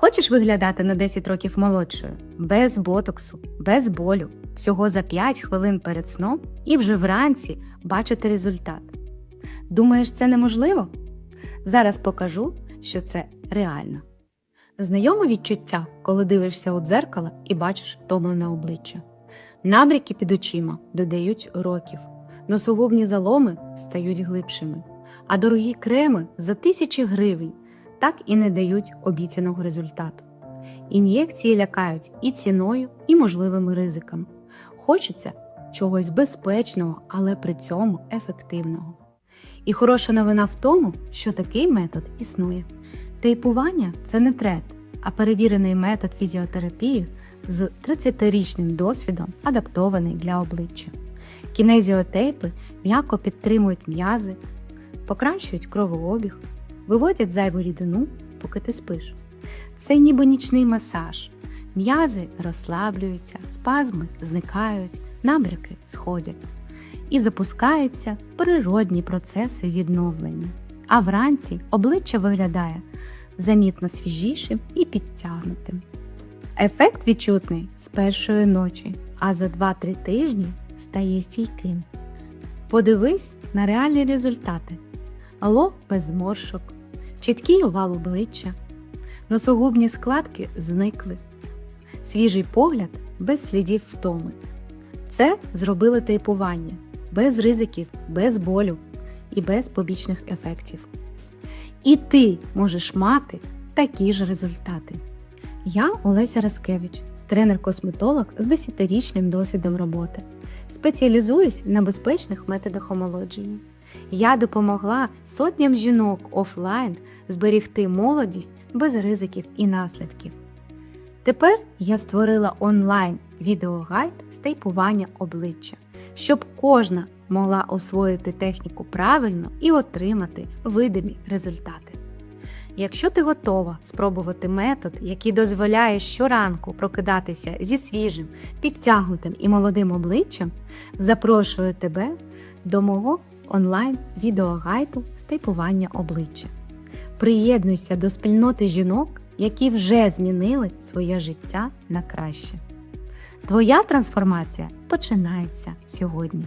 Хочеш виглядати на 10 років молодшою, без ботоксу, без болю, всього за 5 хвилин перед сном і вже вранці бачити результат. Думаєш, це неможливо? Зараз покажу, що це реально. Знайоме відчуття, коли дивишся у дзеркало і бачиш втомлене обличчя. Набряки під очима додають років, носогубні заломи стають глибшими, а дорогі креми за тисячі гривень так і не дають обіцяного результату. Ін'єкції лякають і ціною, і можливими ризиками. Хочеться чогось безпечного, але при цьому ефективного. І хороша новина в тому, що такий метод існує. Тейпування це не тренд, а перевірений метод фізіотерапії з 30-річним досвідом, адаптований для обличчя. Кінезіотейпи м'яко підтримують м'язи, покращують кровообіг, виводять зайву рідину, поки ти спиш. Це ніби нічний масаж. М'язи розслаблюються, спазми зникають, набряки сходять. І запускаються природні процеси відновлення. А вранці обличчя виглядає замітно свіжішим і підтягнутим. Ефект відчутний з першої ночі, а за 2-3 тижні стає стійким. Подивись на реальні результати: лоб без зморшок, чіткий овал обличчя, носогубні складки зникли, свіжий погляд без слідів втоми. Це зробили тейпування без ризиків, без болю і без побічних ефектів. І ти можеш мати такі ж результати. Я Олеся Раскевич, тренер-косметолог з 10-річним досвідом роботи. Спеціалізуюсь на безпечних методах омолодження. Я допомогла сотням жінок офлайн зберігти молодість без ризиків і наслідків. Тепер я створила онлайн відеогайд з тейпування обличчя, щоб кожна могла освоїти техніку правильно і отримати видимі результати. Якщо ти готова спробувати метод, який дозволяє щоранку прокидатися зі свіжим, підтягнутим і молодим обличчям, запрошую тебе до мого онлайн відеогайду з тейпування обличчя. Приєднуйся до спільноти жінок, які вже змінили своє життя на краще. Твоя трансформація починається сьогодні.